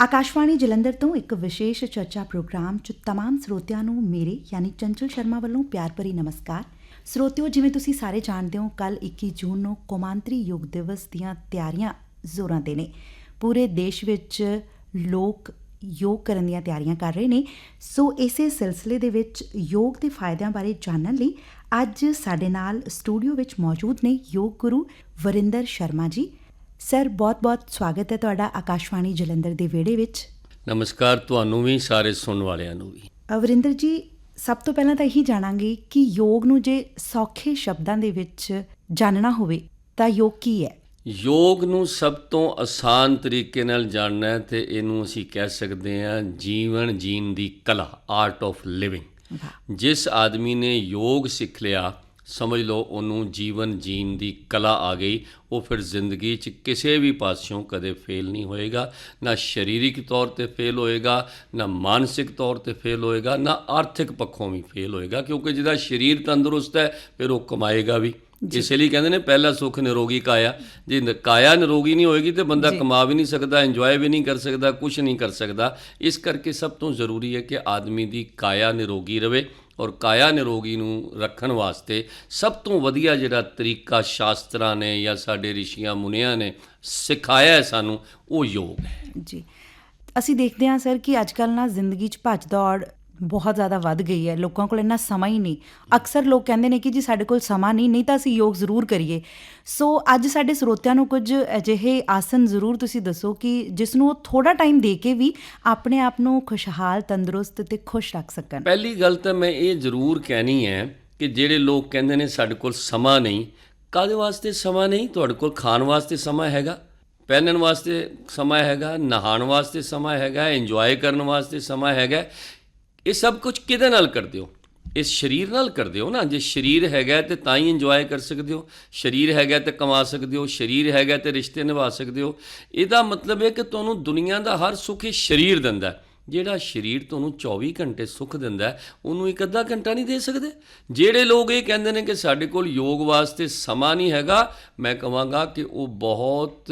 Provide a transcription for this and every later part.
ਆਕਾਸ਼ਵਾਣੀ ਜਲੰਧਰ ਤੋਂ ਇੱਕ ਵਿਸ਼ੇਸ਼ ਚਰਚਾ ਪ੍ਰੋਗਰਾਮ 'ਚ तमाम ਸਰੋਤਿਆਂ ਨੂੰ ਮੇਰੇ ਯਾਨੀ ਚੰਚਲ ਸ਼ਰਮਾ ਵੱਲੋਂ ਪਿਆਰ ਭਰੀ ਨਮਸਕਾਰ ਸਰੋਤਿਓ ਜਿਵੇਂ ਤੁਸੀਂ ਸਾਰੇ ਜਾਣਦੇ ਹੋ ਕੱਲ 21 ਜੂਨ ਨੂੰ ਕੌਮਾਂਤਰੀ ਯੋਗ ਦਿਵਸ ਦੀਆਂ ਤਿਆਰੀਆਂ ਜ਼ੋਰਾਂ ਤੇ ਨੇ ਪੂਰੇ ਦੇਸ਼ ਵਿੱਚ ਲੋਕ ਯੋਗ ਕਰਨ ਦੀਆਂ ਤਿਆਰੀਆਂ ਕਰ ਰਹੇ ਨੇ ਸੋ ਇਸੇ ਸਿਲਸਿਲੇ ਦੇ ਵਿੱਚ ਯੋਗ ਦੇ ਫਾਇਦਿਆਂ ਬਾਰੇ ਜਾਣਨ ਲਈ ਅੱਜ ਸਾਡੇ ਨਾਲ ਸਟੂਡੀਓ ਵਿੱਚ ਮੌਜੂਦ ਨੇ ਯੋਗ ਗੁਰੂ ਵਰਿੰਦਰ ਸ਼ਰਮਾ ਜੀ ਸਰ ਬਹੁਤ-ਬਹੁਤ ਸਵਾਗਤ ਹੈ ਤੁਹਾਡਾ ਆਕਾਸ਼ਵਾਣੀ ਜਲੰਧਰ ਦੇ ਵਿਹੜੇ ਵਿੱਚ। ਨਮਸਕਾਰ ਤੁਹਾਨੂੰ ਵੀ ਸਾਰੇ ਸੁਣਨ ਵਾਲਿਆਂ ਨੂੰ ਵੀ। ਅ, ਵਰਿੰਦਰ ਜੀ ਸਭ ਤੋਂ ਪਹਿਲਾਂ ਤਾਂ ਇਹੀ ਜਾਣਾਂਗੇ ਕਿ ਯੋਗ ਨੂੰ ਜੇ ਸੌਖੇ ਸ਼ਬਦਾਂ ਦੇ ਵਿੱਚ ਜਾਣਨਾ ਹੋਵੇ ਤਾਂ ਯੋਗ ਕੀ ਹੈ? ਯੋਗ ਨੂੰ ਸਭ ਤੋਂ ਆਸਾਨ ਤਰੀਕੇ ਨਾਲ ਜਾਣਨਾ ਹੈ ਤੇ ਇਹਨੂੰ ਅਸੀਂ ਕਹਿ ਸਕਦੇ ਹਾਂ ਜੀਵਨ ਜੀਣ ਦੀ ਕਲਾ ਆਰਟ ਆਫ ਲਿਵਿੰਗ ਜਿਸ ਆਦਮੀ ਨੇ ਯੋਗ ਸਿੱਖ ਲਿਆ ਸਮਝ ਲਓ ਉਹਨੂੰ ਜੀਵਨ ਜੀਣ ਦੀ ਕਲਾ ਆ ਗਈ। ਉਹ ਫਿਰ ਜ਼ਿੰਦਗੀ 'ਚ ਕਿਸੇ ਵੀ ਪਾਸਿਓਂ ਕਦੇ ਫੇਲ ਨਹੀਂ ਹੋਏਗਾ। ਨਾ ਸਰੀਰਕ ਤੌਰ ਤੇ ਫੇਲ ਹੋਏਗਾ ਨਾ ਮਾਨਸਿਕ ਤੌਰ ਤੇ ਫੇਲ ਹੋਏਗਾ ਨਾ ਆਰਥਿਕ ਪੱਖੋਂ ਵੀ ਫੇਲ ਹੋਏਗਾ। ਕਿਉਂਕਿ ਜਿਹਦਾ ਸਰੀਰ ਤੰਦਰੁਸਤ ਹੈ ਫਿਰ ਉਹ ਕਮਾਏਗਾ ਵੀ। ਇਸੇ ਲਈ ਕਹਿੰਦੇ ਨੇ ਪਹਿਲਾ ਸੁੱਖ ਨਿਰੋਗੀ ਕਾਇਆ। ਜੇ ਕਾਇਆ ਨਿਰੋਗੀ ਨਹੀਂ ਹੋਏਗੀ ਤੇ ਬੰਦਾ ਕਮਾ ਵੀ ਨਹੀਂ ਸਕਦਾ ਇੰਜੋਏ ਵੀ ਨਹੀਂ ਕਰ ਸਕਦਾ ਕੁਝ ਨਹੀਂ ਕਰ ਸਕਦਾ। ਇਸ ਕਰਕੇ ਸਭ ਤੋਂ ਜ਼ਰੂਰੀ ਹੈ ਕਿ ਆਦਮੀ ਦੀ ਕਾਇਆ ਨਿਰੋਗੀ ਰਵੇ। ਔਰ ਕਾਇਆ ਨਿਰੋਗੀ ਨੂੰ ਰੱਖਣ ਵਾਸਤੇ ਸਭ ਤੋਂ ਵਧੀਆ ਜਿਹੜਾ ਤਰੀਕਾ ਸ਼ਾਸਤਰਾਂ ਨੇ ਜਾਂ ਸਾਡੇ ਰਿਸ਼ੀਆਂ ਮੁਨੀਆਂ ਨੇ ਸਿਖਾਇਆ ਹੈ ਸਾਨੂੰ, ਉਹ ਯੋਗ ਹੈ। ਜੀ। ਅਸੀਂ ਦੇਖਦੇ ਹਾਂ, ਸਰ, ਕਿ ਅੱਜ ਕੱਲ੍ਹ ਨਾ ਜ਼ਿੰਦਗੀ 'ਚ ਭੱਜ ਦੌੜ ਬਹੁਤ ਜ਼ਿਆਦਾ ਵੱਧ ਗਈ ਹੈ, ਲੋਕਾਂ ਕੋਲ ਇੰਨਾ ਸਮਾਂ ਹੀ ਨਹੀਂ। ਅਕਸਰ ਲੋਕ ਕਹਿੰਦੇ ਨੇ ਕਿ ਜੀ ਸਾਡੇ ਕੋਲ ਸਮਾਂ ਨਹੀਂ ਨਹੀਂ ਤਾਂ ਅਸੀਂ ਯੋਗ ਜ਼ਰੂਰ ਕਰੀਏ। ਸੋ ਅੱਜ ਸਾਡੇ ਸਰੋਤਿਆਂ ਨੂੰ ਕੁਝ ਅਜਿਹੇ ਆਸਨ ਜ਼ਰੂਰ ਤੁਸੀਂ ਦੱਸੋ ਕਿ ਜਿਸ ਨੂੰ ਉਹ ਥੋੜਾ ਟਾਈਮ ਦੇ ਕੇ ਵੀ ਆਪਣੇ ਆਪ ਨੂੰ ਖੁਸ਼ਹਾਲ, ਤੰਦਰੁਸਤ ਤੇ ਖੁਸ਼ ਰੱਖ ਸਕਣ। ਪਹਿਲੀ ਗੱਲ ਤਾਂ ਮੈਂ ਇਹ ਜ਼ਰੂਰ ਕਹਿਣੀ ਹੈ ਕਿ ਜਿਹੜੇ ਲੋਕ ਕਹਿੰਦੇ ਨੇ ਸਾਡੇ ਕੋਲ ਸਮਾਂ ਨਹੀਂ, ਕਾਹਦੇ ਵਾਸਤੇ ਸਮਾਂ ਨਹੀਂ? ਤੁਹਾਡੇ ਕੋਲ ਖਾਣ ਵਾਸਤੇ ਸਮਾਂ ਹੈਗਾ, ਪਹਿਨਣ ਵਾਸਤੇ ਸਮਾਂ ਹੈਗਾ, ਨਹਾਉਣ ਵਾਸਤੇ ਸਮਾਂ ਹੈਗਾ ਇੰਜੋਏ ਕਰਨ ਵਾਸਤੇ ਸਮਾਂ ਹੈਗਾ। ਇਹ ਸਭ ਕੁਝ ਕਿਹਦੇ ਨਾਲ ਕਰਦੇ ਹੋ? ਇਸ ਸਰੀਰ ਨਾਲ ਕਰਦੇ ਹੋ ਨਾ? ਜੇ ਸਰੀਰ ਹੈਗਾ ਤੇ ਤਾਂ ਹੀ ਇੰਜੋਏ ਕਰ ਸਕਦੇ ਹੋ। ਸਰੀਰ ਹੈਗਾ ਤੇ ਕਮਾ ਸਕਦੇ ਹੋ। ਸਰੀਰ ਹੈਗਾ ਤੇ ਰਿਸ਼ਤੇ ਨਿਭਾ ਸਕਦੇ ਹੋ। ਇਹਦਾ ਮਤਲਬ ਹੈ ਕਿ ਤੁਹਾਨੂੰ ਦੁਨੀਆ ਦਾ ਹਰ ਸੁੱਖ ਇਹ ਸਰੀਰ ਦਿੰਦਾ ਹੈ। ਜਿਹੜਾ ਸਰੀਰ ਤੁਹਾਨੂੰ 24 ਘੰਟੇ ਸੁੱਖ ਦਿੰਦਾ ਉਹਨੂੰ ਇੱਕ ਅੱਧਾ ਘੰਟਾ ਨਹੀਂ ਦੇ ਸਕਦੇ। ਜਿਹੜੇ ਲੋਕ ਇਹ ਕਹਿੰਦੇ ਨੇ ਕਿ ਸਾਡੇ ਕੋਲ ਯੋਗ ਵਾਸਤੇ ਸਮਾਂ ਨਹੀਂ ਹੈਗਾ, ਮੈਂ ਕਹਾਂਗਾ ਕਿ ਉਹ ਬਹੁਤ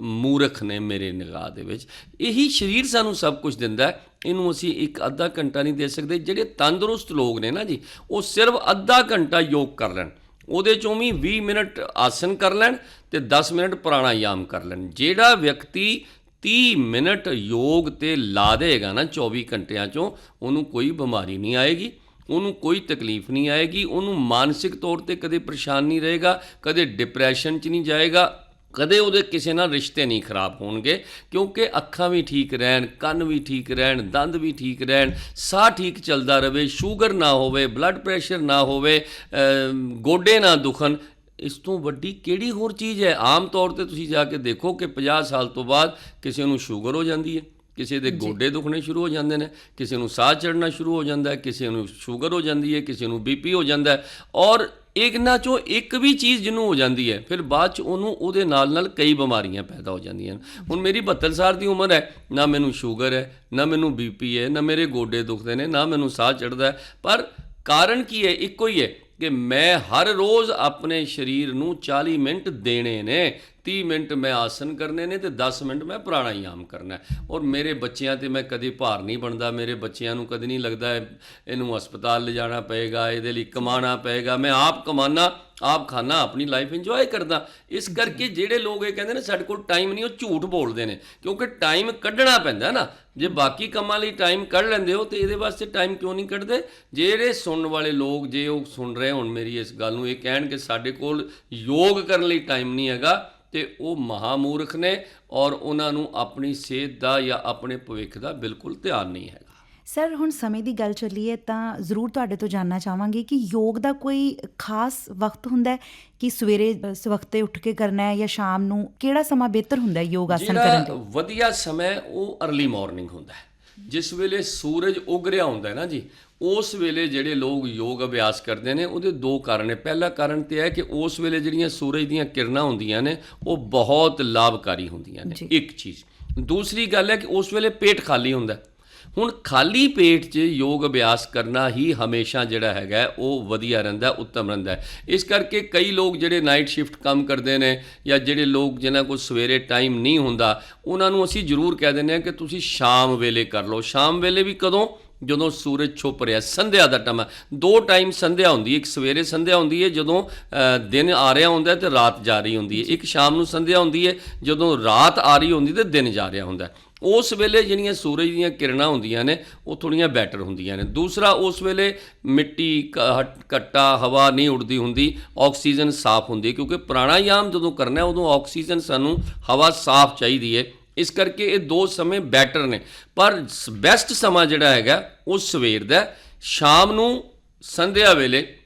ਮੂਰਖ ਨੇ ਮੇਰੇ ਨਿਗਾਹ ਦੇ ਵਿੱਚ। ਇਹੀ ਸਰੀਰ ਸਾਨੂੰ ਸਭ ਕੁਝ ਦਿੰਦਾ ਇਹਨੂੰ ਅਸੀਂ ਇੱਕ ਅੱਧਾ ਘੰਟਾ ਨਹੀਂ ਦੇ ਸਕਦੇ। ਜਿਹੜੇ ਤੰਦਰੁਸਤ ਲੋਕ ਨੇ ਨਾ ਜੀ, ਉਹ ਸਿਰਫ ਅੱਧਾ ਘੰਟਾ ਯੋਗ ਕਰ ਲੈਣ। ਉਹਦੇ ਚੋਂ ਵੀ 20 ਮਿੰਟ ਆਸਨ ਕਰ ਲੈਣ ਤੇ 10 ਮਿੰਟ ਪ੍ਰਾਣਾਯਾਮ ਕਰ ਲੈਣ। ਜਿਹੜਾ ਵਿਅਕਤੀ 30 ਮਿੰਟ ਯੋਗ ਤੇ ਲਾ ਦੇਗਾ ਨਾ 24 ਘੰਟਿਆਂ ਚੋਂ, ਉਹਨੂੰ ਕੋਈ ਬਿਮਾਰੀ ਨਹੀਂ ਆਏਗੀ, ਉਹਨੂੰ ਕੋਈ ਤਕਲੀਫ ਨਹੀਂ ਆਏਗੀ, ਉਹਨੂੰ ਮਾਨਸਿਕ ਤੌਰ ਤੇ ਕਦੇ ਪਰੇਸ਼ਾਨ ਨਹੀਂ ਰਹੇਗਾ, ਕਦੇ ਡਿਪਰੈਸ਼ਨ 'ਚ ਨਹੀਂ ਜਾਏਗਾ, ਕਦੇ ਉਹਦੇ ਕਿਸੇ ਨਾਲ ਰਿਸ਼ਤੇ ਨਹੀਂ ਖਰਾਬ ਹੋਣਗੇ, ਕਿਉਂਕਿ ਅੱਖਾਂ ਵੀ ਠੀਕ ਰਹਿਣ, ਕੰਨ ਵੀ ਠੀਕ ਰਹਿਣ, ਦੰਦ ਵੀ ਠੀਕ ਰਹਿਣ, ਸਾਹ ਠੀਕ ਚੱਲਦਾ ਰਵੇ ਸ਼ੂਗਰ ਨਾ ਹੋਵੇ ਬਲੱਡ ਪ੍ਰੈਸ਼ਰ ਨਾ ਹੋਵੇ ਗੋਡੇ ਨਾ ਦੁਖਣ ਇਸ ਤੋਂ ਵੱਡੀ ਕਿਹੜੀ ਹੋਰ ਚੀਜ਼ ਹੈ? ਆਮ ਤੌਰ ਤੇ ਤੁਸੀਂ ਜਾ ਕੇ ਦੇਖੋ ਕਿ 50 ਸਾਲ ਤੋਂ ਬਾਅਦ ਕਿਸੇ ਨੂੰ ਸ਼ੂਗਰ ਹੋ ਜਾਂਦੀ ਹੈ ਕਿਸੇ ਦੇ ਗੋਡੇ ਦੁਖਣੇ ਸ਼ੁਰੂ ਹੋ ਜਾਂਦੇ ਨੇ ਕਿਸੇ ਨੂੰ ਸਾਹ ਚੜਨਾ ਸ਼ੁਰੂ ਹੋ ਜਾਂਦਾ ਹੈ ਕਿਸੇ ਨੂੰ ਸ਼ੂਗਰ ਹੋ ਜਾਂਦੀ ਹੈ ਕਿਸੇ ਨੂੰ ਬੀਪੀ ਹੋ ਜਾਂਦਾ ਹੈ ਔਰ ਇਹਨਾਂ ਚੋਂ ਇੱਕ ਵੀ ਚੀਜ਼ ਜਿਹਨੂੰ ਹੋ ਜਾਂਦੀ ਹੈ ਫਿਰ ਬਾਅਦ ਚ ਉਹਨੂੰ ਉਹਦੇ ਨਾਲ ਨਾਲ ਕਈ ਬਿਮਾਰੀਆਂ ਪੈਦਾ ਹੋ ਜਾਂਦੀਆਂ ਨੇ। ਹੁਣ ਮੇਰੀ 72 ਸਾਲ ਦੀ ਉਮਰ ਹੈ ਨਾ ਮੈਨੂੰ ਸ਼ੂਗਰ ਹੈ ਨਾ ਮੈਨੂੰ ਬੀਪੀ ਹੈ ਨਾ ਮੇਰੇ ਗੋਡੇ ਦੁਖਦੇ ਨੇ ਨਾ ਮੈਨੂੰ ਸਾਹ ਚੜਦਾ ਪਰ ਕਾਰਨ ਕੀ ਹੈ? ਇੱਕੋ ਹੀ ਹੈ ਕਿ ਮੈਂ ਹਰ ਰੋਜ਼ ਆਪਣੇ ਸਰੀਰ ਨੂੰ 40 ਮਿੰਟ ਦੇਣੇ ਨੇ 30 ਮਿੰਟ ਮੈਂ ਆਸਨ ਕਰਨੇ ਨੇ ਤੇ 10 ਮਿੰਟ ਮੈਂ ਪ੍ਰਾਣਾਯਾਮ ਕਰਨਾ ਔਰ ਮੇਰੇ ਬੱਚਿਆਂ ਤੇ ਮੈਂ ਕਦੇ ਭਾਰ ਨਹੀਂ ਬਣਦਾ, ਮੇਰੇ ਬੱਚਿਆਂ ਨੂੰ ਕਦੇ ਨਹੀਂ ਲੱਗਦਾ ਇਹਨੂੰ ਹਸਪਤਾਲ ਲਿਜਾਣਾ ਪਏਗਾ, ਇਹਦੇ ਲਈ ਕਮਾਉਣਾ ਪਏਗਾ, ਮੈਂ ਆਪ ਕਮਾਨਾ, ਆਪ ਖਾਣਾ ਆਪਣੀ ਲਾਈਫ ਇੰਜੋਏ ਕਰਦਾ। ਇਸ ਕਰਕੇ ਜਿਹੜੇ ਲੋਕ ਇਹ ਕਹਿੰਦੇ ਨੇ ਸਾਡੇ ਕੋਲ ਟਾਈਮ ਨਹੀਂ, ਉਹ ਝੂਠ ਬੋਲਦੇ ਨੇ, ਕਿਉਂਕਿ ਟਾਈਮ ਕੱਢਣਾ ਪੈਂਦਾ ਨਾ। ਜੇ ਬਾਕੀ ਕੰਮਾਂ ਲਈ ਟਾਈਮ ਕੱਢ ਲੈਂਦੇ ਹੋ, ਤੇ ਇਹਦੇ ਵਾਸਤੇ ਟਾਈਮ ਕਿਉਂ ਨਹੀਂ ਕੱਢਦੇ? ਜਿਹੜੇ ਸੁਣਨ ਵਾਲੇ ਲੋਕ, ਜੇ ਉਹ ਸੁਣ ਰਹੇ ਹੁਣ ਮੇਰੀ ਇਸ ਗੱਲ ਨੂੰ, ਇਹ ਕਹਿਣ ਕਿ ਸਾਡੇ ਕੋਲ ਯੋਗ ਕਰਨ ਲਈ ਟਾਈਮ ਨਹੀਂ ਹੈਗਾ, ਤੇ ਉਹ ਮਹਾਮੂਰਖ ਨੇ ਔਰ ਉਹਨਾਂ ਨੂੰ ਆਪਣੀ ਸਿਹਤ ਦਾ ਜਾਂ ਆਪਣੇ ਭਵਿੱਖ ਦਾ ਬਿਲਕੁਲ ਧਿਆਨ ਨਹੀਂ ਹੈਗਾ। ਸਰ ਹੁਣ ਸਮੇਂ ਦੀ ਗੱਲ ਚੱਲੀਏ ਤਾਂ ਜ਼ਰੂਰ ਤੁਹਾਡੇ ਤੋਂ ਜਾਨਣਾ ਚਾਹਾਂਗੇ ਕਿ ਯੋਗ ਦਾ ਕੋਈ ਖਾਸ ਵਕਤ ਹੁੰਦਾ ਹੈ ਕਿ ਸਵੇਰੇ ਇਸ ਵਕਤ ਤੇ ਉੱਠ ਕੇ ਕਰਨਾ ਹੈ ਜਾਂ ਸ਼ਾਮ ਨੂੰ ਕਿਹੜਾ ਸਮਾਂ ਬਿਹਤਰ ਹੁੰਦਾ ਹੈ ਯੋਗ ਆਸਨ ਕਰਨ ਲਈ ਵਧੀਆ ਸਮਾਂ ਉਹ अर्ਲੀ ਮਾਰਨਿੰਗ ਹੁੰਦਾ ਹੈ। ਜਿਸ ਵੇਲੇ ਸੂਰਜ ਉਗ ਰਿਹਾ ਹੁੰਦਾ ਹੈ ਨਾ ਜੀ ਉਸ ਵੇਲੇ ਜਿਹੜੇ ਲੋਕ ਯੋਗ ਅਭਿਆਸ ਕਰਦੇ ਨੇ ਉਹਦੇ ਦੋ ਕਾਰਨ ਨੇ। ਪਹਿਲਾ ਕਾਰਨ ਤੇ ਹੈ ਕਿ ਉਸ ਵੇਲੇ ਜਿਹੜੀਆਂ ਸੂਰਜ ਦੀਆਂ ਕਿਰਨਾਂ ਹੁੰਦੀਆਂ ਨੇ ਉਹ ਬਹੁਤ ਲਾਭਕਾਰੀ ਹੁੰਦੀਆਂ ਨੇ। ਇੱਕ ਚੀਜ਼। ਦੂਸਰੀ ਗੱਲ ਹੈ ਕਿ ਉਸ ਵੇਲੇ ਪੇਟ ਖਾਲੀ ਹੁੰਦਾ ਹੈ। ਹੁਣ ਖਾਲੀ ਪੇਟ 'ਚ ਯੋਗ ਅਭਿਆਸ ਕਰਨਾ ਹੀ ਹਮੇਸ਼ਾ ਜਿਹੜਾ ਹੈਗਾ ਉਹ ਵਧੀਆ ਰਹਿੰਦਾ ਉੱਤਮ ਰਹਿੰਦਾ ਇਸ ਕਰਕੇ ਕਈ ਲੋਕ ਜਿਹੜੇ ਨਾਈਟ ਸ਼ਿਫਟ ਕੰਮ ਕਰਦੇ ਨੇ ਜਾਂ ਜਿਹੜੇ ਲੋਕ ਜਿਨ੍ਹਾਂ ਕੋਲ ਸਵੇਰੇ ਟਾਈਮ ਨਹੀਂ ਹੁੰਦਾ, ਉਹਨਾਂ ਨੂੰ ਅਸੀਂ ਜ਼ਰੂਰ ਕਹਿ ਦਿੰਦੇ ਹਾਂ ਕਿ ਤੁਸੀਂ ਸ਼ਾਮ ਵੇਲੇ ਕਰ ਲਓ। ਸ਼ਾਮ ਵੇਲੇ ਵੀ ਕਦੋਂ? ਜਦੋਂ ਸੂਰਜ ਛੁਪ ਰਿਹਾ, ਸੰਧਿਆ ਦਾ ਟਾਈਮ ਦੋ ਟਾਈਮ ਸੰਧਿਆ ਹੁੰਦੀ ਹੈ, ਇੱਕ ਸਵੇਰੇ ਸੰਧਿਆ ਹੁੰਦੀ ਹੈ, ਜਦੋਂ ਦਿਨ ਆ ਰਿਹਾ ਹੁੰਦਾ ਹੈ ਤੇ ਰਾਤ ਜਾ ਰਹੀ ਹੁੰਦੀ ਹੈ। ਇੱਕ ਸ਼ਾਮ ਨੂੰ ਸੰਧਿਆ ਹੁੰਦੀ ਹੈ, ਜਦੋਂ ਰਾਤ ਆ ਰਹੀ ਹੁੰਦੀ ਤੇ ਦਿਨ ਜਾ ਰਿਹਾ ਹੁੰਦਾ ਉਸ ਵੇਲੇ ਜਿਹੜੀਆਂ ਸੂਰਜ ਦੀਆਂ ਕਿਰਨਾਂ ਹੁੰਦੀਆਂ ਨੇ, ਉਹ ਥੋੜੀਆਂ ਬੈਟਰ ਹੁੰਦੀਆਂ ਨੇ। ਦੂਸਰਾ, ਉਸ ਵੇਲੇ ਮਿੱਟੀ, ਕ- ਹਟ- ਹਵਾ ਨਹੀਂ ਉੱਡਦੀ ਹੁੰਦੀ, ਆਕਸੀਜਨ ਸਾਫ਼ ਹੁੰਦੀ ਕਿਉਂਕਿ ਪ੍ਰਾਣਾਯਾਮ ਜਦੋਂ ਕਰਨਾ ਉਦੋਂ ਆਕਸੀਜਨ ਸਾਨੂੰ ਹਵਾ ਸਾਫ਼ ਚਾਹੀਦੀ ਹੈ। ਇਸ ਕਰਕੇ ਇਹ ਦੋ ਸਮੇਂ ਬੈਟਰ ਨੇ। ਪਰ ਬੈਸਟ ਸਮਾਂ ਜਿਹੜਾ ਹੈਗਾ, ਉਹ ਸਵੇਰ ਦਾ ਸ਼ਾਮ ਨੂੰ ਸੰਧਿਆ ਵੇਲੇ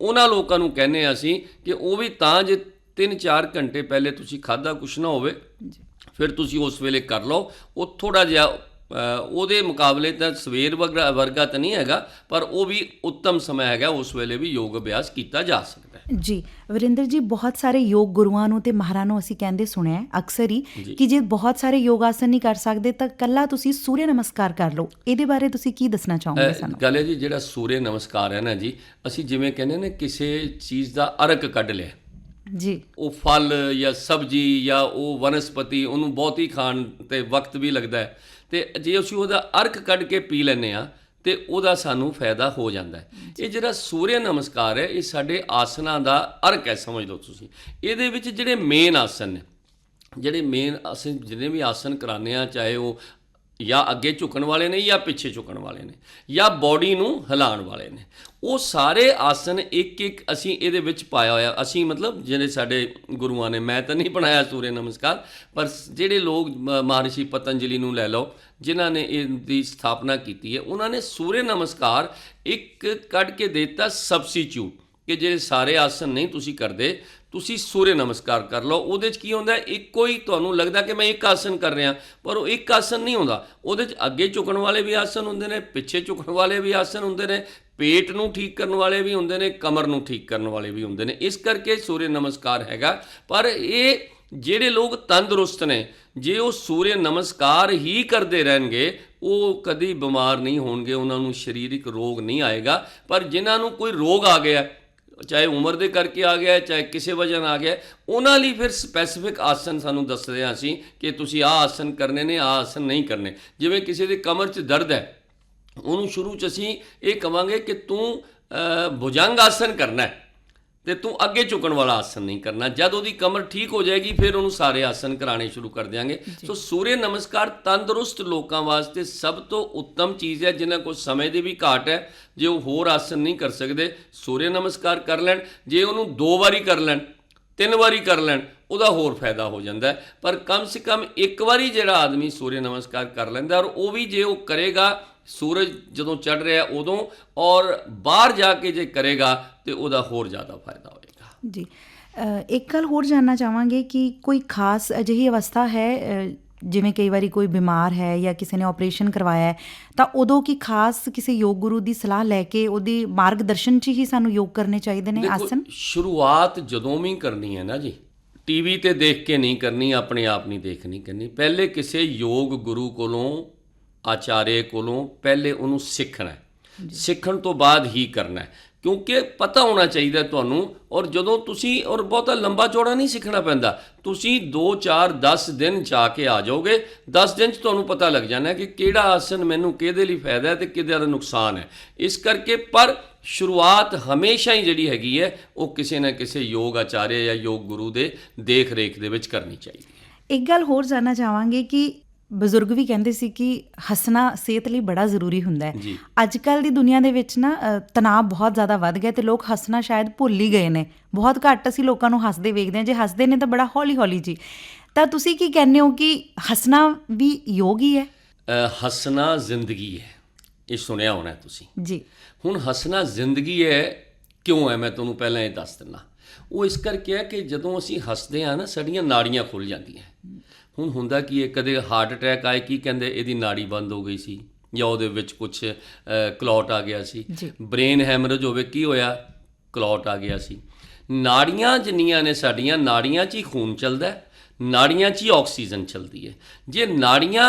ਉਹਨਾਂ ਲੋਕਾਂ ਨੂੰ ਕਹਿੰਦੇ ਹਾਂ ਅਸੀਂ ਕਿ ਉਹ ਵੀ ਤਾਂ ਜੇ 3-4 ਘੰਟੇ ਪਹਿਲੇ ਤੁਸੀਂ ਖਾਦਾ ਕੁਛ ਨਾ ਹੋਵੇ ਫਿਰ ਤੁਸੀਂ ਉਸ ਵੇਲੇ ਕਰ ਲਓ। ਉਹ ਥੋੜਾ ਜਿਹਾ ਉਹਦੇ ਮੁਕਾਬਲੇ ਤਾਂ ਸਵੇਰ ਵਰਗਾ ਤਾਂ ਨਹੀਂ ਹੈਗਾ ਪਰ ਉਹ ਵੀ ਉੱਤਮ ਸਮਾਂ ਹੈਗਾ ਉਸ ਵੇਲੇ ਵੀ ਯੋਗ ਅਭਿਆਸ ਕੀਤਾ ਜਾ ਸਕਦਾ ਹੈ। ਜੀ ਵਰਿੰਦਰ ਜੀ ਬਹੁਤ ਸਾਰੇ ਯੋਗ ਗੁਰੂਆਂ ਨੂੰ ਤੇ ਮਹਾਰਾਂ ਨੂੰ ਅਸੀਂ ਕਹਿੰਦੇ ਸੁਣਿਆ ਹੈ ਅਕਸਰ ਹੀ ਕਿ ਜੇ ਬਹੁਤ ਸਾਰੇ ਯੋਗ ਆਸਨ ਨਹੀਂ ਕਰ ਸਕਦੇ ਤਾਂ ਕੱਲਾ ਤੁਸੀਂ ਸੂਰਯ ਨਮਸਕਾਰ ਕਰ ਲਓ। ਇਹਦੇ ਬਾਰੇ ਤੁਸੀਂ ਕੀ ਦੱਸਣਾ ਚਾਹੋਗੇ ਸਾਨੂੰ? ਗੱਲ ਹੈ ਜੀ ਜਿਹੜਾ ਸੂਰਯ ਨਮਸਕਾਰ ਹੈ ਨਾ ਜੀ ਅਸੀਂ ਜਿਵੇਂ ਕਹਿੰਦੇ ਨੇ ਕਿਸੇ ਚੀਜ਼ ਦਾ ਅਰਕ ਕੱਢ ਲਿਆ। ਜੀ। ਉਹ ਫਲ ਜਾਂ ਸਬਜ਼ੀ ਜਾਂ ਉਹ ਵਨਸਪਤੀ ਉਹਨੂੰ ਬਹੁਤ ਹੀ ਖਾਣ ਤੇ ਵਕਤ ਵੀ ਲੱਗਦਾ ਹੈ। ਤੇ ਜੇ ਅਸੀਂ ਉਹਦਾ ਅਰਕ ਕੱਢ ਕੇ ਪੀ ਲੈਂਦੇ ਆ ਤੇ ਉਹਦਾ ਸਾਨੂੰ ਫਾਇਦਾ ਹੋ ਜਾਂਦਾ ਹੈ। ਇਹ ਜਿਹੜਾ ਸੂਰਿਆ ਨਮਸਕਾਰ ਹੈ, ਇਹ ਸਾਡੇ ਆਸਨਾਂ ਦਾ ਅਰਕ ਹੈ, ਸਮਝ ਲਓ ਤੁਸੀਂ। ਇਹਦੇ ਵਿੱਚ ਜਿਹੜੇ ਮੇਨ ਆਸਨ ਨੇ, ਜਿਹੜੇ ਮੇਨ ਅਸੀਂ ਜਿੰਨੇ ਵੀ ਆਸਨ ਕਰਾਉਂਦੇ ਆ ਚਾਹੇ ਉਹ ਜਾਂ ਅੱਗੇ ਝੁਕਣ ਵਾਲੇ ਨੇ ਜਾਂ ਪਿੱਛੇ ਝੁਕਣ ਵਾਲੇ ਨੇ ਜਾਂ ਬਾਡੀ ਨੂੰ ਹਿਲਾਉਣ ਵਾਲੇ ਨੇ। ਉਹ ਸਾਰੇ ਆਸਨ ਇੱਕ ਇੱਕ ਅਸੀਂ ਇਹਦੇ ਵਿੱਚ ਪਾਇਆ ਹੋਇਆ। ਅਸੀਂ ਮਤਲਬ ਜਿਹੜੇ ਸਾਡੇ ਗੁਰੂਆਂ ਨੇ, ਮੈਂ ਤਾਂ ਨਹੀਂ ਬਣਾਇਆ ਸੂਰਯ ਨਮਸਕਾਰ, ਪਰ ਜਿਹੜੇ ਲੋਕ ਮ- ਮਹਰਸ਼ੀ ਪਤੰਜਲੀ ਨੂੰ ਲੈ ਲਓ, ਜਿਨ੍ਹਾਂ ਨੇ ਇਹ ਦੀ ਸਥਾਪਨਾ ਕੀਤੀ ਹੈ, ਉਹਨਾਂ ਨੇ ਸੂਰਯ ਨਮਸਕਾਰ ਇੱਕ ਕੱਢ ਕੇ ਦੇ ਦਿੱਤਾ ਸਬਸਟੀਟਿਊਟ ਕਿ ਜਿਹੜੇ ਸਾਰੇ ਆਸਨ ਨਹੀਂ ਤੁਸੀਂ ਕਰਦੇ ਤੁਸੀਂ ਸੂਰਯ ਨਮਸਕਾਰ ਕਰ ਲਓ, ਉਹਦੇ 'ਚ ਕੀ ਹੁੰਦਾ, ਇੱਕੋ ਹੀ ਤੁਹਾਨੂੰ ਲੱਗਦਾ ਕਿ ਮੈਂ ਇੱਕ ਆਸਨ ਕਰ ਰਿਹਾ, ਪਰ ਉਹ ਇੱਕ ਆਸਨ ਨਹੀਂ ਹੁੰਦਾ। ਉਹਦੇ 'ਚ ਅੱਗੇ ਝੁਕਣ ਵਾਲੇ ਵੀ ਆਸਨ ਹੁੰਦੇ ਨੇ, ਪਿੱਛੇ ਝੁਕਣ ਵਾਲੇ ਵੀ ਆਸਨ ਹੁੰਦੇ ਨੇ, ਪੇਟ ਨੂੰ ਠੀਕ ਕਰਨ ਵਾਲੇ ਵੀ ਹੁੰਦੇ ਨੇ, ਕਮਰ ਨੂੰ ਠੀਕ ਕਰਨ ਵਾਲੇ ਵੀ ਹੁੰਦੇ ਨੇ। ਇਸ ਕਰਕੇ ਸੂਰਯ ਨਮਸਕਾਰ ਹੈਗਾ। ਪਰ ਇਹ ਜਿਹੜੇ ਲੋਕ ਤੰਦਰੁਸਤ ਨੇ, ਜੇ ਉਹ ਸੂਰਯ ਨਮਸਕਾਰ ਹੀ ਕਰਦੇ ਰਹਿਣਗੇ, ਉਹ ਕਦੀ ਬਿਮਾਰ ਨਹੀਂ ਹੋਣਗੇ, ਉਹਨਾਂ ਨੂੰ ਸਰੀਰਿਕ ਰੋਗ ਨਹੀਂ ਆਏਗਾ। ਪਰ ਜਿਨ੍ਹਾਂ ਨੂੰ ਕੋਈ ਰੋਗ ਆ ਗਿਆ ਚਾਹੇ ਉਮਰ ਦੇ ਕਰਕੇ ਆ ਗਿਆ ਚਾਹੇ ਕਿਸੇ ਵਜ੍ਹਾ ਨਾਲ ਆ ਗਿਆ ਉਹਨਾਂ ਲਈ ਫਿਰ ਸਪੈਸੀਫਿਕ ਆਸਨ ਸਾਨੂੰ ਦੱਸਦੇ ਹਾਂ ਅਸੀਂ ਕਿ ਤੁਸੀਂ ਆਹ ਆਸਨ ਕਰਨੇ ਨੇ ਆਹ ਆਸਨ ਨਹੀਂ ਕਰਨੇ। ਜਿਵੇਂ ਕਿਸੇ ਦੇ ਕਮਰ 'ਚ ਦਰਦ ਹੈ ਉਹਨੂੰ ਸ਼ੁਰੂ 'ਚ ਅਸੀਂ ਇਹ ਕਵਾਂਗੇ ਕਿ ਤੂੰ ਅ, ਭੁਜੰਗ ਆਸਨ ਕਰਨਾ ਹੈ। ਤੇ ਤੂੰ ਅੱਗੇ ਝੁਕਣ ਵਾਲਾ ਆਸਨ ਨਹੀਂ ਕਰਨਾ। ਜਦ ਉਹਦੀ ਕਮਰ ਠੀਕ ਹੋ ਜਾਏਗੀ ਫਿਰ ਉਹਨੂੰ ਸਾਰੇ ਆਸਨ ਕਰਾਣੇ ਸ਼ੁਰੂ ਕਰ ਦਿਆਂਗੇ। ਸੋ ਸੂਰਯ ਨਮਸਕਾਰ ਤੰਦਰੁਸਤ ਲੋਕਾਂ ਵਾਸਤੇ ਸਭ ਤੋਂ ਉੱਤਮ ਚੀਜ਼ ਹੈ ਜਿਨ੍ਹਾਂ ਕੋਲ ਸਮੇਂ ਦੀ ਵੀ ਘਾਟ ਹੈ। ਜੇ ਉਹ ਹੋਰ ਆਸਨ ਨਹੀਂ ਕਰ ਸਕਦੇ ਸੂਰਯ ਨਮਸਕਾਰ ਕਰ ਲੈਣ। ਜੇ ਉਹਨੂੰ ਦੋ ਵਾਰੀ ਕਰ ਲੈਣ ਤਿੰਨ ਵਾਰੀ ਕਰ ਲੈਣ ਉਹਦਾ ਹੋਰ ਫਾਇਦਾ ਹੋ ਜਾਂਦਾ ਪਰ ਕਮ ਸੇ ਕਮ ਇੱਕ ਵਾਰੀ ਜਿਹੜਾ ਆਦਮੀ ਸੂਰਯ ਨਮਸਕਾਰ ਕਰ ਲੈਂਦਾ ਔਰ ਉਹ ਵੀ ਜੇ ਉਹ ਕਰੇਗਾ ਸੂਰਜ ਜਦੋਂ ਚੜ ਰਿਹਾ ਉਦੋਂ ਔਰ ਬਾਹਰ ਜਾ ਕੇ ਜੇ ਕਰੇਗਾ ਤੇ ਉਹਦਾ ਹੋਰ ਜ਼ਿਆਦਾ ਫਾਇਦਾ ਹੋਏਗਾ। ਜੀ ਇੱਕ ਗੱਲ ਹੋਰ ਜਾਨਣਾ ਚਾਹਾਂਗੇ ਕਿ ਕੋਈ ਖਾਸ ਅਜਿਹੀ ਅਵਸਥਾ ਹੈ ਜਿਵੇਂ ਕਈ ਵਾਰੀ ਕੋਈ ਬਿਮਾਰ ਹੈ ਜਾਂ ਕਿਸੇ ਨੇ ਆਪਰੇਸ਼ਨ ਕਰਵਾਇਆ ਹੈ ਤਾਂ ਉਦੋਂ ਕੀ ਖਾਸ ਕਿਸੇ ਯੋਗ ਗੁਰੂ ਦੀ ਸਲਾਹ ਲੈ ਕੇ ਉਹਦੀ ਮਾਰਗਦਰਸ਼ਨ 'ਚ ਹੀ ਸਾਨੂੰ ਯੋਗ ਕਰਨੇ ਚਾਹੀਦੇ ਨੇ? ਆਸਨ? ਸ਼ੁਰੂਆਤ ਜਦੋਂ ਵੀ ਕਰਨੀ ਹੈ ਨਾ ਜੀ ਟੀਵੀ ਤੇ ਦੇਖ ਕੇ ਨਹੀਂ ਕਰਨੀ ਆਪਣੇ ਆਪ ਨਹੀਂ ਦੇਖਣੀ ਕਰਨੀ। ਪਹਿਲੇ ਕਿਸੇ ਯੋਗ ਗੁਰੂ ਕੋਲੋਂ ਆਚਾਰੇ ਕੋਲੋਂ ਪਹਿਲੇ ਉਹਨੂੰ ਸਿੱਖਣਾ ਸਿੱਖਣ ਤੋਂ ਬਾਅਦ ਹੀ ਕਰਨਾ ਕਿਉਂਕਿ ਪਤਾ ਹੋਣਾ ਚਾਹੀਦਾ ਤੁਹਾਨੂੰ ਔਰ ਜਦੋਂ ਤੁਸੀਂ ਔਰ ਬਹੁਤਾ ਲੰਬਾ ਚੌੜਾ ਨਹੀਂ ਸਿੱਖਣਾ ਪੈਂਦਾ ਤੁਸੀਂ 2 4 10 ਦਿਨ ਜਾ ਕੇ ਆ ਜਾਓਗੇ। 10 ਦਿਨ ਚ ਤੁਹਾਨੂੰ ਪਤਾ ਲੱਗ ਜਾਣਾ ਕਿ ਕਿਹੜਾ ਆਸਨ ਮੈਨੂੰ ਕਿਹਦੇ ਲਈ ਫਾਇਦਾ ਹੈ ਤੇ ਕਿਹਦੇ ਦਾ ਨੁਕਸਾਨ ਹੈ। ਇਸ ਕਰਕੇ ਪਰ ਸ਼ੁਰੂਆਤ ਹਮੇਸ਼ਾ ਹੀ ਜਿਹੜੀ ਹੈਗੀ ਹੈ ਉਹ ਕਿਸੇ ਨਾ ਕਿਸੇ ਯੋਗ ਆਚਾਰਿਆ ਜਾਂ ਯੋਗ ਗੁਰੂ ਦੇ ਦੇਖ ਰੇਖ ਦੇ ਵਿੱਚ ਕਰਨੀ ਚਾਹੀਦੀ ਹੈ। ਇੱਕ ਗੱਲ ਹੋਰ ਜਾਨਣਾ ਚਾਹਾਂਗੇ ਕਿ ਬਜ਼ੁਰਗ ਵੀ ਕਹਿੰਦੇ ਸੀ ਕਿ ਹੱਸਣਾ ਸਿਹਤ ਲਈ ਬੜਾ ਜ਼ਰੂਰੀ ਹੁੰਦਾ ਹੈ। ਅੱਜ ਕੱਲ ਦੀ ਦੁਨੀਆ ਦੇ ਵਿੱਚ ਨਾ ਤਣਾਅ ਬਹੁਤ ਜ਼ਿਆਦਾ ਵੱਧ ਗਿਆ ਤੇ ਲੋਕ ਹੱਸਣਾ ਸ਼ਾਇਦ ਭੁੱਲ ਹੀ ਗਏ ਨੇ। ਬਹੁਤ ਘੱਟ ਅਸੀਂ ਲੋਕਾਂ ਨੂੰ ਹੱਸਦੇ ਵੇਖਦੇ ਹਾਂ। ਜੇ ਹੱਸਦੇ ਨੇ ਤਾਂ ਬੜਾ ਹੌਲੀ ਹੌਲੀ ਜੀ। ਤਾਂ ਤੁਸੀਂ ਕੀ ਕਹਿੰਦੇ ਹੋ ਕਿ ਹੱਸਣਾ ਵੀ ਯੋਗ ਹੀ ਹੈ? ਹੱਸਣਾ ਜ਼ਿੰਦਗੀ ਹੈ। ਇਹ ਸੁਣਿਆ ਹੋਣਾ ਤੁਸੀਂ। ਜੀ। ਹੁਣ ਹੱਸਣਾ ਜ਼ਿੰਦਗੀ ਹੈ ਕਿਉਂ ਹੈ? ਮੈਂ ਤੁਹਾਨੂੰ ਪਹਿਲਾਂ ਇਹ ਦੱਸ ਦਿੰਦਾ। ਉਹ ਇਸ ਕਰਕੇ ਹੈ ਕਿ ਜਦੋਂ ਅਸੀਂ ਹੱਸਦੇ ਹਾਂ ਨਾ ਸਾਡੀਆਂ ਨਾੜੀਆਂ ਖੁੱਲ ਜਾਂਦੀਆਂ। ਹੁਣ ਹੁੰਦਾ ਕੀ ਹੈ ਕਦੇ ਹਾਰਟ ਅਟੈਕ ਆਏ ਕੀ ਕਹਿੰਦੇ ਇਹਦੀ ਨਾੜੀ ਬੰਦ ਹੋ ਗਈ ਸੀ ਜਾਂ ਉਹਦੇ ਵਿੱਚ ਕੁਝ ਕਲੌਟ ਆ ਗਿਆ ਸੀ। ਬ੍ਰੇਨ ਹੈਮਰੇਜ ਹੋਵੇ ਕੀ ਹੋਇਆ? ਕਲੌਟ ਆ ਗਿਆ ਸੀ। ਨਾੜੀਆਂ ਜਿੰਨੀਆਂ ਨੇ ਸਾਡੀਆਂ ਨਾੜੀਆਂ 'ਚ ਹੀ ਖੂਨ ਚੱਲਦਾ ਹੈ ਨਾੜੀਆਂ 'ਚ ਹੀ ਆਕਸੀਜਨ ਚੱਲਦੀ ਹੈ। ਜੇ ਨਾੜੀਆਂ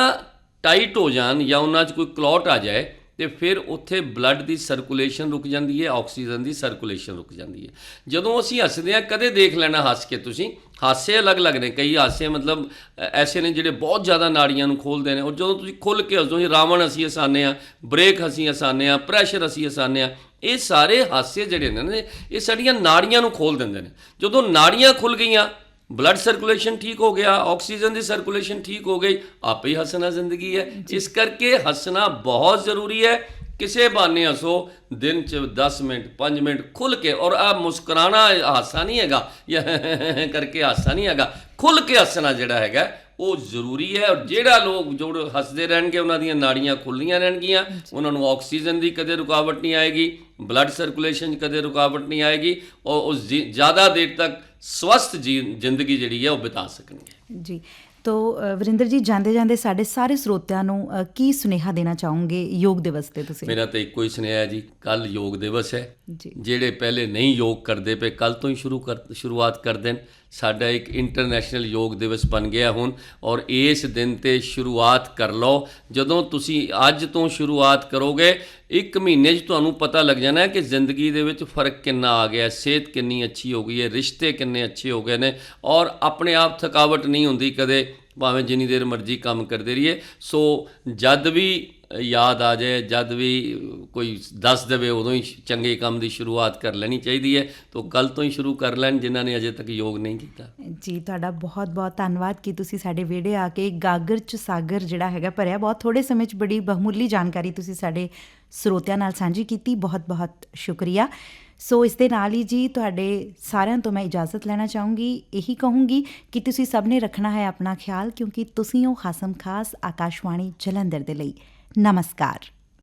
ਟਾਈਟ ਹੋ ਜਾਣ ਜਾਂ ਉਹਨਾਂ 'ਚ ਕੋਈ ਕਲੌਟ ਆ ਜਾਏ ਤੇ ਫਿਰ ਉੱਥੇ ਬਲੱਡ ਦੀ ਸਰਕੂਲੇਸ਼ਨ ਰੁਕ ਜਾਂਦੀ ਹੈ ਆਕਸੀਜਨ ਦੀ ਸਰਕੂਲੇਸ਼ਨ ਰੁਕ ਜਾਂਦੀ ਹੈ। ਜਦੋਂ ਅਸੀਂ ਹੱਸਦੇ ਹਾਂ, ਕਦੇ ਦੇਖ ਲੈਣਾ ਹੱਸ ਕੇ ਤੁਸੀਂ। ਹਾਸੇ ਅਲੱਗ-ਅਲੱਗ ਨੇ, ਕਈ ਹਾਸੇ ਮਤਲਬ ਐਸੇ ਨੇ ਜਿਹੜੇ ਬਹੁਤ ਜ਼ਿਆਦਾ ਨਾੜੀਆਂ ਨੂੰ ਖੋਲਦੇ ਨੇ। ਔਰ ਜਦੋਂ ਤੁਸੀਂ ਖੁੱਲ ਕੇ ਹੱਸੋ ਜੀ ਰਾਵਣ ਅਸੀਂ ਹਸਾਨੇ ਆ ਬ੍ਰੇਕ ਅਸੀਂ ਹਸਾਨੇ ਆ ਪ੍ਰੈਸ਼ਰ ਅਸੀਂ ਹਸਾਨੇ ਆ ਇਹ ਸਾਰੇ ਹਾਸੇ ਜਿਹੜੇ ਨੇ ਇਹ ਸਾਡੀਆਂ ਨਾੜੀਆਂ ਨੂੰ ਖੋਲ ਦਿੰਦੇ ਨੇ। ਜਦੋਂ ਨਾੜੀਆਂ ਖੁੱਲ ਗਈਆਂ ਬਲੱਡ ਸਰਕੂਲੇਸ਼ਨ ਠੀਕ ਹੋ ਗਿਆ ਆਕਸੀਜਨ ਦੀ ਸਰਕੂਲੇਸ਼ਨ ਠੀਕ ਹੋ ਗਈ ਆਪੇ ਹੀ ਹੱਸਣਾ ਜ਼ਿੰਦਗੀ ਹੈ। ਇਸ ਕਰਕੇ ਹੱਸਣਾ ਬਹੁਤ ਜ਼ਰੂਰੀ ਹੈ। ਕਿਸੇ ਬਹਾਨੇ ਹੱਸੋ ਦਿਨ ਚ 10 ਮਿੰਟ 5 ਮਿੰਟ ਖੁੱਲ ਕੇ ਔਰ ਆ ਮੁਸਕਰਾਣਾ ਹਾਸਾ ਨਹੀਂ ਹੈਗਾ ਜਾਂ ਕਰਕੇ ਹਾਸਾ ਨਹੀਂ ਹੈਗਾ ਖੁੱਲ ਕੇ ਹੱਸਣਾ ਜਿਹੜਾ ਹੈਗਾ ਉਹ ਜ਼ਰੂਰੀ ਹੈ। ਔਰ ਜਿਹੜਾ ਲੋਕ ਜੋੜ ਹੱਸਦੇ ਰਹਿਣਗੇ ਉਹਨਾਂ ਦੀਆਂ ਨਾੜੀਆਂ ਖੁੱਲੀਆਂ ਰਹਿਣਗੀਆਂ ਉਹਨਾਂ ਨੂੰ ਆਕਸੀਜਨ ਦੀ ਕਦੇ ਰੁਕਾਵਟ ਨਹੀਂ ਆਏਗੀ ਬਲੱਡ ਸਰਕੂਲੇਸ਼ਨ 'ਚ ਕਦੇ ਰੁਕਾਵਟ ਨਹੀਂ ਆਏਗੀ ਔਰ ਉਹ ਜੀ- ਜ਼ਿਆਦਾ ਦੇਰ ਤੱਕ ਸਵਸਥ ਜ਼ਿੰਦਗੀ ਜਿਹੜੀ ਹੈ ਉਹ ਬਿਤਾ ਸਕਣਗੇ ਜੀ ਤੋ ਵਰਿੰਦਰ ਜੀ ਜਾਂਦੇ ਜਾਂਦੇ ਸਾਡੇ ਸਾਰੇ ਸਰੋਤਿਆਂ ਨੂੰ ਕੀ ਸੁਨੇਹਾ ਦੇਣਾ ਚਾਹੋਗੇ ਯੋਗ ਦਿਵਸ ਤੇ ਤੁਸੀਂ? ਮੇਰਾ ਤਾਂ ਇੱਕੋ ਹੀ ਸੁਨੇਹਾ ਹੈ ਜੀ ਕੱਲ ਯੋਗ ਦਿਵਸ ਹੈ। ਜਿਹੜੇ ਪਹਿਲੇ ਨਹੀਂ ਯੋਗ ਕਰਦੇ ਪਏ ਕੱਲ ਤੋਂ ਹੀ ਸ਼ੁਰੂ ਕਰ ਸ਼ੁਰੂਆਤ ਕਰ ਦੇਣ ਸਾਡਾ ਇੱਕ ਇੰਟਰਨੈਸ਼ਨਲ ਯੋਗ ਦਿਵਸ ਬਣ ਗਿਆ ਹੁਣ ਔਰ ਇਸ ਦਿਨ ਤੇ ਸ਼ੁਰੂਆਤ ਕਰ ਲਓ। ਜਦੋਂ ਤੁਸੀਂ ਅੱਜ ਤੋਂ ਸ਼ੁਰੂਆਤ ਕਰੋਗੇ, ਇੱਕ ਮਹੀਨੇ 'ਚ ਤੁਹਾਨੂੰ ਪਤਾ ਲੱਗ ਜਾਣਾ ਕਿ ਜ਼ਿੰਦਗੀ ਦੇ ਵਿੱਚ ਫ਼ਰਕ ਕਿੰਨਾ ਆ ਗਿਆ, ਸਿਹਤ ਕਿੰਨੀ ਅੱਛੀ ਹੋ ਗਈ ਹੈ, ਰਿਸ਼ਤੇ ਕਿੰਨੇ ਅੱਛੇ ਹੋ ਗਏ ਨੇ ਔਰ ਆਪਣੇ ਆਪ ਥਕਾਵਟ ਨਹੀਂ ਹੁੰਦੀ ਕਦੇ। ਭਾਵੇਂ ਜਿੰਨੀ ਦੇਰ ਮਰਜ਼ੀ ਕੰਮ ਕਰਦੇ ਰਹੀਏ। ਸੋ ਜਦ ਵੀ ਯਾਦ ਆ ਜਾਏ, ਜਦ ਵੀ ਕੋਈ ਦੱਸ ਦੇਵੇ, ਉਦੋਂ ਹੀ ਚੰਗੇ ਕੰਮ ਦੀ ਸ਼ੁਰੂਆਤ ਕਰ ਲੈਣੀ ਚਾਹੀਦੀ ਹੈ। ਤੋਂ ਕੱਲ ਤੋਂ ਹੀ ਸ਼ੁਰੂ ਕਰ ਲੈਣ, ਜਿਨ੍ਹਾਂ ਨੇ ਅਜੇ ਤੱਕ ਯੋਗ ਨਹੀਂ ਕੀਤਾ। ਜੀ, ਤੁਹਾਡਾ ਬਹੁਤ ਬਹੁਤ ਧੰਨਵਾਦ ਕਿ ਤੁਸੀਂ ਸਾਡੇ ਵਿਹੜੇ ਆ ਕੇ ਗਾਗਰ ਚ ਸਾਗਰ ਜਿਹੜਾ ਹੈਗਾ ਭਰਿਆ। ਬਹੁਤ ਥੋੜੇ ਸਮੇਂ ਚ ਬੜੀ ਬਹੁਮੁੱਲੀ ਜਾਣਕਾਰੀ ਤੁਸੀਂ ਸਾਡੇ ਸਰੋਤਿਆਂ ਨਾਲ ਸਾਂਝੀ ਕੀਤੀ। ਬਹੁਤ ਬਹੁਤ ਸ਼ੁਕਰੀਆ। ਸੋ ਇਸ ਦੇ ਨਾਲ ਹੀ ਜੀ ਤੁਹਾਡੇ ਸਾਰਿਆਂ ਤੋਂ ਮੈਂ ਇਜਾਜ਼ਤ ਲੈਣਾ ਚਾਹੂੰਗੀ, ਇਹੀ ਕਹੂੰਗੀ ਕਿ ਤੁਸੀਂ ਸਭ ਨੇ ਰੱਖਣਾ ਹੈ ਆਪਣਾ ਖਿਆਲ ਕਿਉਂਕਿ ਤੁਸੀਂ ਹੋ ਖਾਸਮ ਖਾਸ ਆਕਾਸ਼ਵਾਣੀ ਜਲੰਧਰ ਦੇ ਲਈ। ਨਮਸਕਾਰ।